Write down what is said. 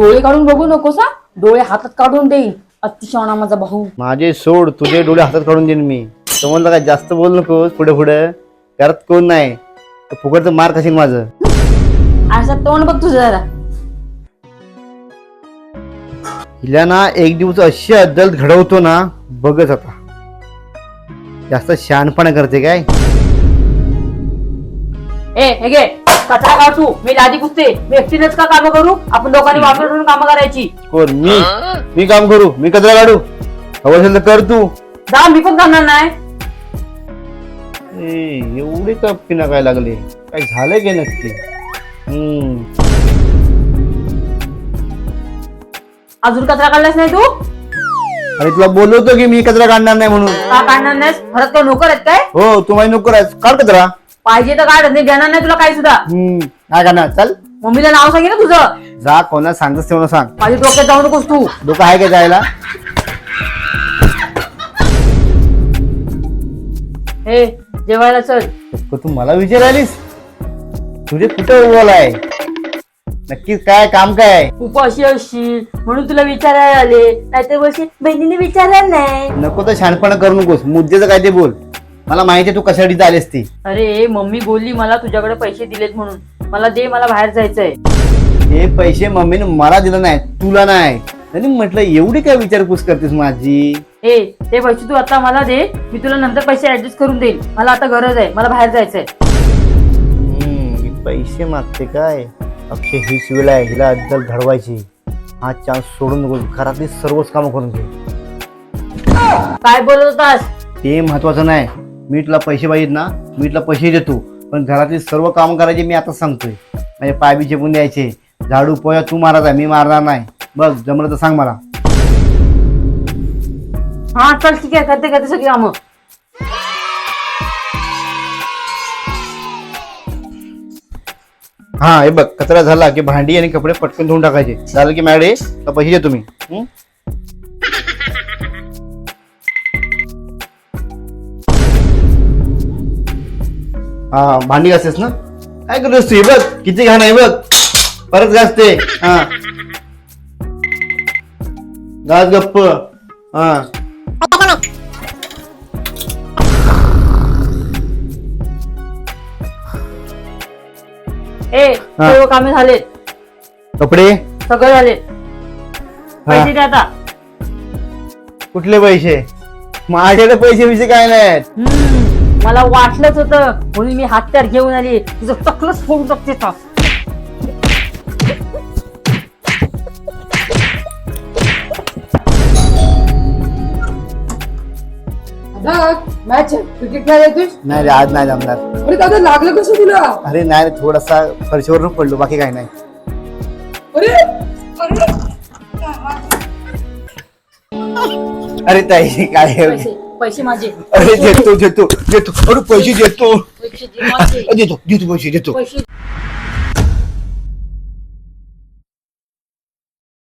डोळे काढून बघू नकोस हा? डोळे हातात काढून देईन अतिशवणा माझा भाऊ. माझे सोड तुझे डोळे हातात काढून देईन मी. समजलं काय? जास्त बोल नकोस पुढे पुढे. घरात कोण नाही. तर फुकटचं मार खाशील माझं. असं तोंड बघ तुझं जरा. हिला ना एक दिवस अशी अद्दल घडवतो ना बघच आता. जास्त शहाणपणा करते काय? ए हे घे. कचरा काढ तू. मी लादी पुसते मी एकटीनेच का कामं करू? आपण दोघांनी वापरून कामं करायची. कोण? मी? मी काम करू. मी कचरा काढू. हवं असेल तर कर तू. जा मी पण करणार नाही. ए, एवढी का पिना काय लागले? काय झालंय काय नक्की? हम्म. अजून कचरा काढलास नाही तू? अरे तुला बोलवतो की मी कचरा काढणार नाही म्हणून. का काढणार नाहीस? घरात काय नोकर आहेत काय? हो तू माझी नोकर आहेस. काढ कचरा. पाहिजे तर काढ नाही देणार नाही तुला काही सुद्धा. हम्म नाही काढणार चल. मम्मीला नाव सांगे ना तुझं. जा कोणा सांगतस तेव्हा सांग. माझ्या डोक्यात जाऊ नकोस तू. डोकं आहे का जायला? हे जेवायला चल. तर तू मला विचारायलीस तुझे कुठं उभवला आहे? नक्की काय काम काय आहे? खूप अशी अशी म्हणून तुला विचारायला आले. नाहीतर वर्षी बहिणीने विचारायला नाही. नको तर शहाणपणा करू नकोस. मुद्द्याचं काय ते बोल. मला माहिती आहे तू कशासाठी आलीस ती. अरे मम्मी बोलली मला तुझ्याकडे पैसे दिलेत म्हणून. मला दे मला बाहेर जायचंय. हे पैसे मम्मीने मला दिलं नाही तुला नाही. त्यांनी म्हटलं एवढी काय विचारपूस करतेस माझी? ए ते पैसे तू आता मला दे मी तुला नंतर पैसे ऍडजस्ट करून देईन. मला आता गरज आहे मला बाहेर जायचंय. हम्म, ही पैसे मागते काय? अक्षय हीच वेळ आहे हिला अद्दल घडवायची. हा चान्स सोडून नको घरातली सर्वच कामं करून घे. काय बोलत होतास? ते महत्वाचं नाही. मी तुला पैसे पाहिजेत ना मी तुला पैसे देतो. पण घरातली सर्व कामं करायची मी आता सांगतोय. म्हणजे पाय बी चेपून द्यायचे. झाडू पोया तू मारायचा मी मारणार नाही. बघ जमलं तर सांग मला. हा चल ठीक आहे. करते करते सगळी कामं. हा हे बघ कचरा झाला की भांडी आणि कपडे पटकन धुवून टाकायचे. झालं की मॅडे पैसे देतो मी. हं? हा भांडी घासतेस ना? काय करतोस तू? हे बघ किती घाण आहे बघ. परत घासते. हा. घास गप्प. हा. ए सर्व कामे झालेत. कपडे? सगळं झालेत. पैसे आता. कुठले पैसे? माझ्याकडे पैसे विषय काय नाहीत. हम्म, मला वाटलंच होतं म्हणून मी हात्यार घेऊन आली. तुझं फोडून टाकते आता. दादा मॅच आहे. क्रिकेट आहे तुझ नाही रे आज नाही जमणार. अरे दादा लागलं कसं तुला? अरे नाही रे थोडासा फरशीवरून पडलो बाकी काही नाही. अरे अरे अरे ताई काय पैसे. पैसे माझे. अरे देतो देतो देतो. अरे पैसे देतो. देतो देतो पैसे देतो. पैसे